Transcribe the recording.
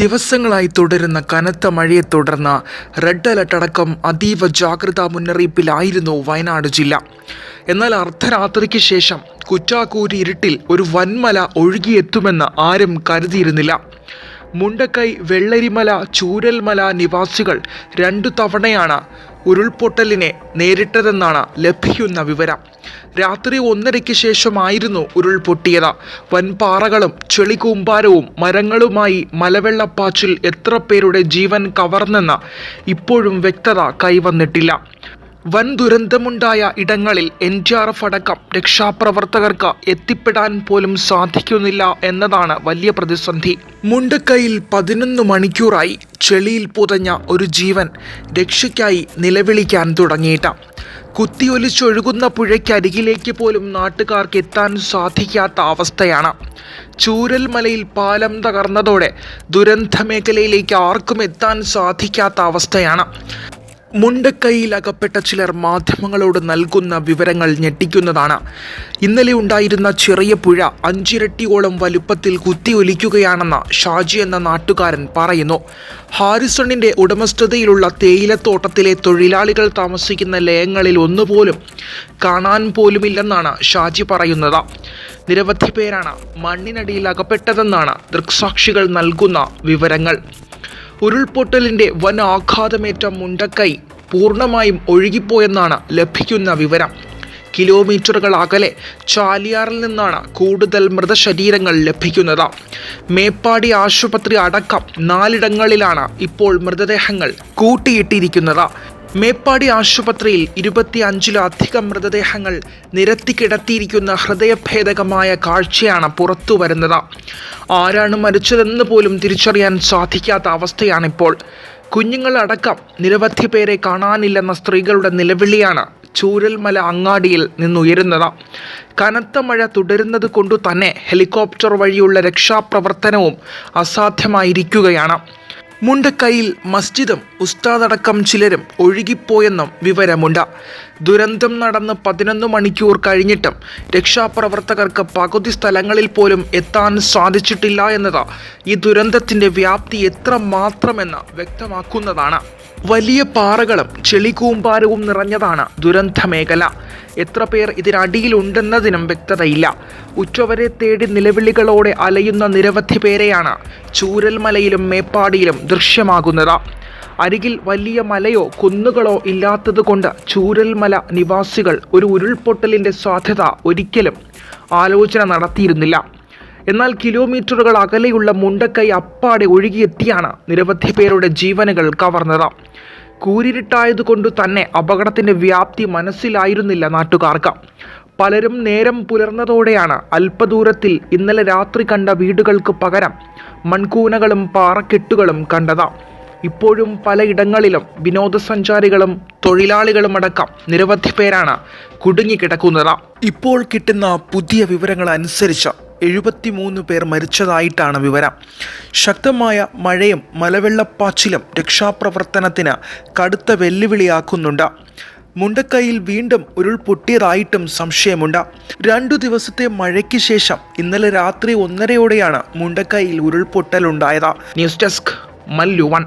ദിവസങ്ങളായി തുടരുന്ന കനത്ത മഴയെ തുടർന്ന് റെഡ് അലർട്ട് അടക്കം അതീവ ജാഗ്രതാ മുന്നറിയിപ്പിലായിരുന്നു വയനാട് ജില്ല. എന്നാൽ അർദ്ധരാത്രിക്ക് ശേഷം കുറ്റാക്കൂരി ഇരുട്ടിൽ ഒരു വൻമല ഒഴുകിയെത്തുമെന്ന് ആരും കരുതിയിരുന്നില്ല. മുണ്ടക്കൈ വെള്ളരിമല ചൂരൽമല നിവാസികൾ രണ്ടു തവണയാണ് ഉരുൾപൊട്ടലിനെ നേരിട്ടതെന്നാണ് ലഭിക്കുന്ന വിവരം. രാത്രി ഒന്നരയ്ക്ക് ശേഷമായിരുന്നു ഉരുൾപൊട്ടിയത്. വൻപാറകളും ചെളികൂമ്പാരവും മരങ്ങളുമായി മലവെള്ളപ്പാച്ചിൽ എത്ര പേരുടെ ജീവൻ കവർന്നെന്ന് ഇപ്പോഴും വ്യക്തത കൈവന്നിട്ടില്ല. വൻ ദുരന്തമുണ്ടായ ഇടങ്ങളിൽ എൻ ഡി ആർ എഫ് അടക്കം രക്ഷാപ്രവർത്തകർക്ക് എത്തിപ്പെടാൻ പോലും സാധിക്കുന്നില്ല എന്നതാണ് വലിയ പ്രതിസന്ധി. മുണ്ടക്കൈയിൽ പതിനൊന്ന് മണിക്കൂറായി ചെളിയിൽ പുതഞ്ഞ ഒരു ജീവൻ രക്ഷയ്ക്കായി നിലവിളിക്കാൻ തുടങ്ങിയിട്ട. കുത്തിയൊലിച്ചൊഴുകുന്ന പുഴയ്ക്കരികിലേക്ക് പോലും നാട്ടുകാർക്ക് എത്താൻ സാധിക്കാത്ത അവസ്ഥയാണ്. ചൂരൽമലയിൽ പാലം തകർന്നതോടെ ദുരന്ത മേഖലയിലേക്ക് ആർക്കും എത്താൻ സാധിക്കാത്ത അവസ്ഥയാണ്. മുണ്ടക്കൈയിൽ അകപ്പെട്ട ചിലർ മാധ്യമങ്ങളോട് നൽകുന്ന വിവരങ്ങൾ ഞെട്ടിക്കുന്നതാണ്. ഇന്നലെ ഉണ്ടായിരുന്ന ചെറിയ പുഴ അഞ്ചിരട്ടിയോളം വലുപ്പത്തിൽ കുത്തിയൊലിക്കുകയാണെന്ന് ഷാജി എന്ന നാട്ടുകാരൻ പറയുന്നു. ഹാരിസണിന്റെ ഉടമസ്ഥതയിലുള്ള തേയിലത്തോട്ടത്തിലെ തൊഴിലാളികൾ താമസിക്കുന്ന ലയങ്ങളിൽ ഒന്നുപോലും കാണാൻ പോലുമില്ലെന്നാണ് ഷാജി പറയുന്നത്. നിരവധി പേരാണ് മണ്ണിനടിയിൽ അകപ്പെട്ടതെന്നാണ് ദൃക്സാക്ഷികൾ നൽകുന്ന വിവരങ്ങൾ. ഉരുൾപൊട്ടലിന്റെ വൻ ആഘാതമേറ്റ മുണ്ടക്കൈ പൂർണമായും ഒഴുകിപ്പോയെന്നാണ് ലഭിക്കുന്ന വിവരം. കിലോമീറ്ററുകൾ അകലെ ചാലിയാറിൽ നിന്നാണ് കൂടുതൽ മൃതശരീരങ്ങൾ ലഭിക്കുന്നത്. മേപ്പാടി ആശുപത്രി അടക്കം നാലിടങ്ങളിലാണ് ഇപ്പോൾ മൃതദേഹങ്ങൾ കൂട്ടിയിട്ടിരിക്കുന്നത്. മേപ്പാടി ആശുപത്രിയിൽ ഇരുപത്തി അഞ്ചിലധികം മൃതദേഹങ്ങൾ നിരത്തി കിടത്തിയിരിക്കുന്ന ഹൃദയഭേദകമായ കാഴ്ചയാണ് പുറത്തു വരുന്നത് ആരാണ് മരിച്ചതെന്ന് പോലും തിരിച്ചറിയാൻ സാധിക്കാത്ത അവസ്ഥയാണിപ്പോൾ. കുഞ്ഞുങ്ങളടക്കം നിരവധി പേരെ കാണാനില്ലെന്ന സ്ത്രീകളുടെ നിലവിളിയാണ് ചൂരൽമല അങ്ങാടിയിൽ നിന്നുയരുന്നത്. കനത്ത മഴ തുടരുന്നത് കൊണ്ടു തന്നെ ഹെലികോപ്റ്റർ വഴിയുള്ള രക്ഷാപ്രവർത്തനവും അസാധ്യമായിരിക്കുകയാണ്. മുണ്ടക്കൈയിൽ മസ്ജിദും ഉസ്താദടക്കം ചിലരും ഒഴുകിപ്പോയെന്നും വിവരമുണ്ട്. ദുരന്തം നടന്ന് പതിനൊന്ന് മണിക്കൂർ കഴിഞ്ഞിട്ടും രക്ഷാപ്രവർത്തകർക്ക് പകുതി സ്ഥലങ്ങളിൽ പോലും എത്താൻ സാധിച്ചിട്ടില്ല എന്നത് ഈ ദുരന്തത്തിന്റെ വ്യാപ്തി എത്ര മാത്രമെന്ന് വ്യക്തമാക്കുന്നതാണ്. വലിയ പാറകളും ചെളികൂമ്പാരവും നിറഞ്ഞതാണ് ദുരന്ത മേഖല എത്ര പേർ ഇതിനടിയിലുണ്ടെന്നതിനും വ്യക്തതയില്ല. ഉച്ചവരെ തേടി നിലവിളികളോടെ അലയുന്ന നിരവധി പേരെയാണ് ചൂരൽമലയിലും മേപ്പാടിയിലും ദൃശ്യമാകുന്നത്. അരികിൽ വലിയ മലയോ കുന്നുകളോ ഇല്ലാത്തതുകൊണ്ട് ചൂരൽമല നിവാസികൾ ഒരു ഉരുൾപൊട്ടലിന്റെ സാധ്യത ഒരിക്കലും ആലോചന നടത്തിയിരുന്നില്ല. എന്നാൽ കിലോമീറ്ററുകൾ അകലെയുള്ള മുണ്ടക്കൈ അപ്പാടെ ഒഴുകിയെത്തിയാണ് നിരവധി പേരുടെ ജീവനുകൾ കവർന്നത്. കൂരിരുട്ടായതുകൊണ്ട് തന്നെ അപകടത്തിന്റെ വ്യാപ്തി മനസ്സിലായിരുന്നില്ല നാട്ടുകാർക്ക്. പലരും നേരം പുലർന്നതോടെയാണ് അല്പദൂരത്തിൽ ഇന്നലെ രാത്രി കണ്ട വീടുകൾക്ക് പകരം മൺകൂനകളും പാറക്കെട്ടുകളും കണ്ടത്. ഇപ്പോഴും പലയിടങ്ങളിലും വിനോദസഞ്ചാരികളും തൊഴിലാളികളും അടക്കം നിരവധി പേരാണ് കുടുങ്ങിക്കിടക്കുന്നത് ഇപ്പോൾ കിട്ടുന്ന പുതിയ വിവരങ്ങൾ അനുസരിച്ച് എഴുപത്തിമൂന്ന് പേർ മരിച്ചതായിട്ടാണ് വിവരം. ശക്തമായ മഴയും മലവെള്ളപ്പാച്ചിലും രക്ഷാപ്രവർത്തനത്തിന് കടുത്ത വെല്ലുവിളിയാക്കുന്നുണ്ട്. മുണ്ടക്കൈയിൽ വീണ്ടും ഉരുൾപൊട്ടിയതായിട്ടും സംശയമുണ്ട്. രണ്ടു ദിവസത്തെ മഴയ്ക്ക് ശേഷം ഇന്നലെ രാത്രി ഒന്നരയോടെയാണ് മുണ്ടക്കൈയിൽ ഉരുൾപൊട്ടലുണ്ടായത്. News desk Mallu one.